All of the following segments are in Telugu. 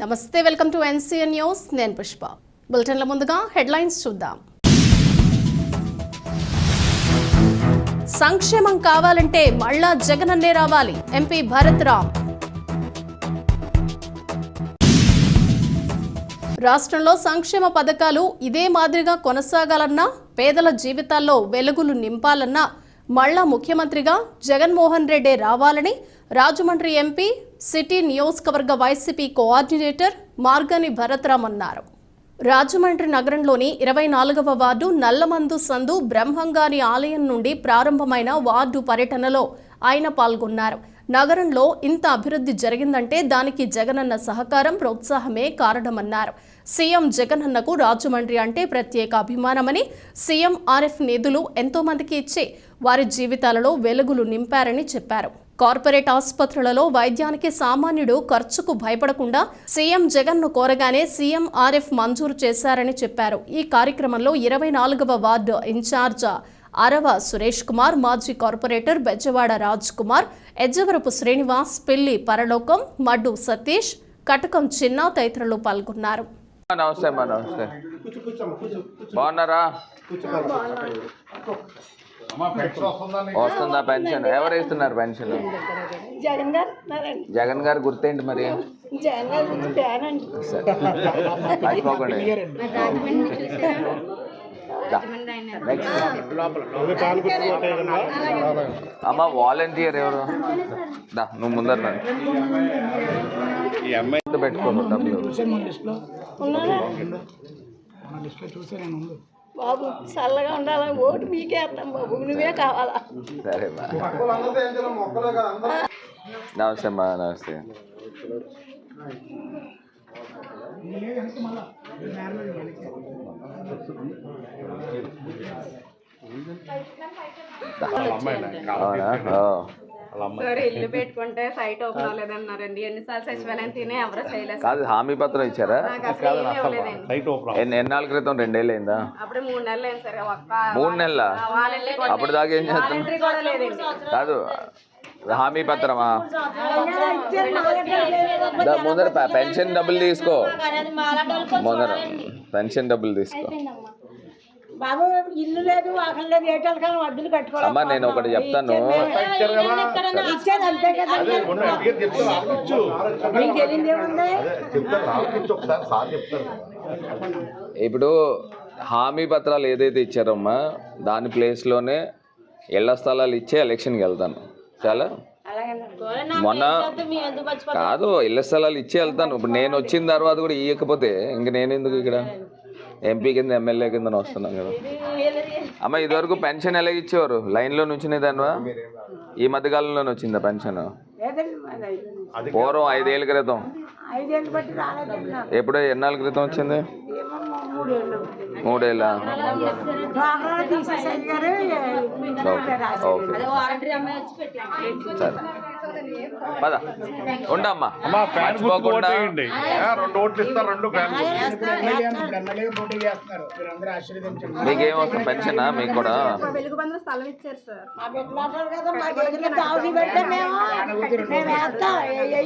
నమస్తే వెల్కమ్ టు ఎన్సీఎన్ న్యూస్. నేను పుష్ప. బులెటిన్ల ముందుగా హెడ్లైన్స్ చూద్దాం. సంక్షేమం కావాలంటే మళ్ళా జగనన్నే రావాలి. ఎంపీ భరత్ రామ్. రాష్ట్రంలో సంక్షేమ పథకాలు ఇదే మాదిరిగా కొనసాగాలన్నా పేదల జీవితాల్లో వెలుగులు నింపాలన్నా మళ్ళా ముఖ్యమంత్రిగా జగన్మోహన్ రెడ్డి రావాలని రాజమండ్రి ఎంపీ సిటీ నియోజకవర్గ వైసీపీ కోఆర్డినేటర్ మార్గని భరత్రామ్ అన్నారు. రాజమండ్రి నగరంలోని ఇరవై నాలుగవ వార్డు నల్లమందు సందు బ్రహ్మంగాని ఆలయం నుండి ప్రారంభమైన వార్డు పర్యటనలో ఆయన పాల్గొన్నారు. నగరంలో ఇంత అభివృద్ధి జరిగిందంటే దానికి జగనన్న సహకారం ప్రోత్సాహమే కారణమన్నారు. సీఎం జగనన్నకు రాజమండ్రి అంటే ప్రత్యేక అభిమానమని సీఎం ఆర్ఎఫ్ నిధులు ఎంతో మందికి ఇచ్చి వారి జీవితాలలో వెలుగులు నింపారని చెప్పారు. కార్పొరేట్ ఆసుపత్రులలో వైద్యానికి సామాన్యుడు ఖర్చుకు భయపడకుండా సీఎం జగన్ను కోరగానే సీఎం ఆర్ఎఫ్ మంజూరు చేశారని చెప్పారు. ఈ కార్యక్రమంలో ఇరవై నాలుగవ వార్డు ఇన్ఛార్జ్ అరవ సురేష్ కుమార్ మాజీ కార్పొరేటర్ బెజ్జవాడ రాజ్ కుమార్ ఎజ్జవరపు శ్రీనివాస్ పిల్లి పరలోకం మడ్డు సతీష్ కటకం చిన్న తదితరులు పాల్గొన్నారు. నమస్తే అమ్మా నమస్తే బాగున్నారా వస్తుందా పెన్షన్ ఎవరు ఇస్తున్నారు పెన్షన్ జగన్ గారు ఉన్నారండి జగన్ గారు గుర్తేంటి మరి. మర్చిపోకండి. నెక్స్ట్. అమ్మ వాలంటీర్ ఎవరు? దా నువ్వు ముందర రా. పెట్టుకో డబ్బులు. బాబు చల్లగా ఉండాలి ఓటు మీకే వేస్తాం బాబు నువ్వే కావాలా? సరే నమస్తే అమ్మా నమస్తే. అవునా కాదు హామీ పత్రం ఇచ్చారా ఎన్నాళ్ళ క్రితం రెండేళ్ళు అయిందా అప్పుడే మూడు నెలలు అప్పుడు దాకా ఏం చేస్తాం కాదు హామీ పత్రమా దా ముందర పెన్షన్ డబ్బులు తీసుకో ముందర పెన్షన్ డబ్బులు తీసుకో బాబు ఇల్లు లేదు వాకలు లేదు ఏటాలు కానీ వడ్డీలు కట్టుకోవాలి అమ్మా నేను ఒకటి చెప్తాను ఇచ్చేది అంతే కదా మీకు తెలియదు ఏముంది ఇప్పుడు హామీ పత్రాలు ఏదైతే ఇచ్చారమ్మా దాని ప్లేస్లోనే ఇళ్ళ స్థలాలు ఇచ్చే ఎలక్షన్కి వెళ్తాను చాలా మొన్న కాదు ఇళ్ళ స్థలాలు ఇచ్చి వెళ్తాను. ఇప్పుడు నేను వచ్చిన తర్వాత కూడా ఇవ్వకపోతే ఇంక నేను ఎందుకు ఇక్కడ? ఎంపీ కింద ఎమ్మెల్యే కింద. వస్తున్నాను కదా అమ్మ ఇదివరకు పెన్షన్ ఎలాగ ఇచ్చేవారు? లైన్లో నుంచునేదానివా ఈ మధ్యకాలంలోనే వచ్చిందా పెన్షన్? లేదండి మరి ఐదు- పూర్వం ఐదేళ్ళ క్రితం. ఎప్పుడో ఎన్నాళ్ళ క్రితం వచ్చింది? మూడేళ్ళు? ఓకే. సరే. పద. ఉండమ్మా. అమ్మా ఫ్యాన్ గుర్తు మర్చిపోకుండా. రెండు ఓట్లు ఇస్తారు రెండు ఫ్యాన్ మీకేం వస్తుంది పెన్షనా? మీకు కూడా?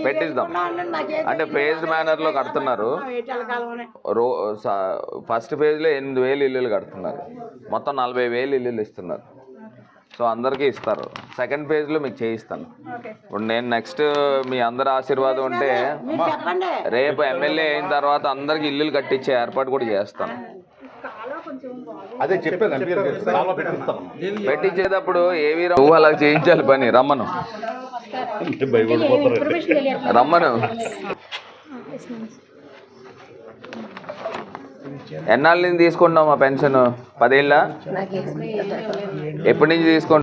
పెట్టిద్దాం. అంటే ఫేజ్డ్ మేనర్లో కడుతున్నారు. ఏటాల కాలంలోనే రో ఫస్ట్ ఫేజ్లో ఎనిమిది వేలు ఇల్లులు కడుతున్నారు. మొత్తం నలభై వేలు ఇల్లులు ఇస్తున్నారు. సో అందరికీ ఇస్తారు. సెకండ్ ఫేజ్లో మీకు చేయిస్తాను. ఇప్పుడు నేను నెక్స్ట్ మీ అందరి ఆశీర్వాదం ఉంటే రేపు ఎమ్మెల్యే అయిన తర్వాత అందరికి ఇల్లులు కట్టించే ఏర్పాటు కూడా చేస్తాను అదే పెట్టిస్తాం. పెట్టించేటప్పుడు ఏవి రా- నువ్వు అలా చేయించాలి పని రమ్మను. రమ్మను. ఎన్నాళ్ళ నుంచి తీసుకుంటున్నావు మా పెన్షన్? పదేళ్ళ? ఎప్పటి నుంచి తీసుకుంటున్నావు?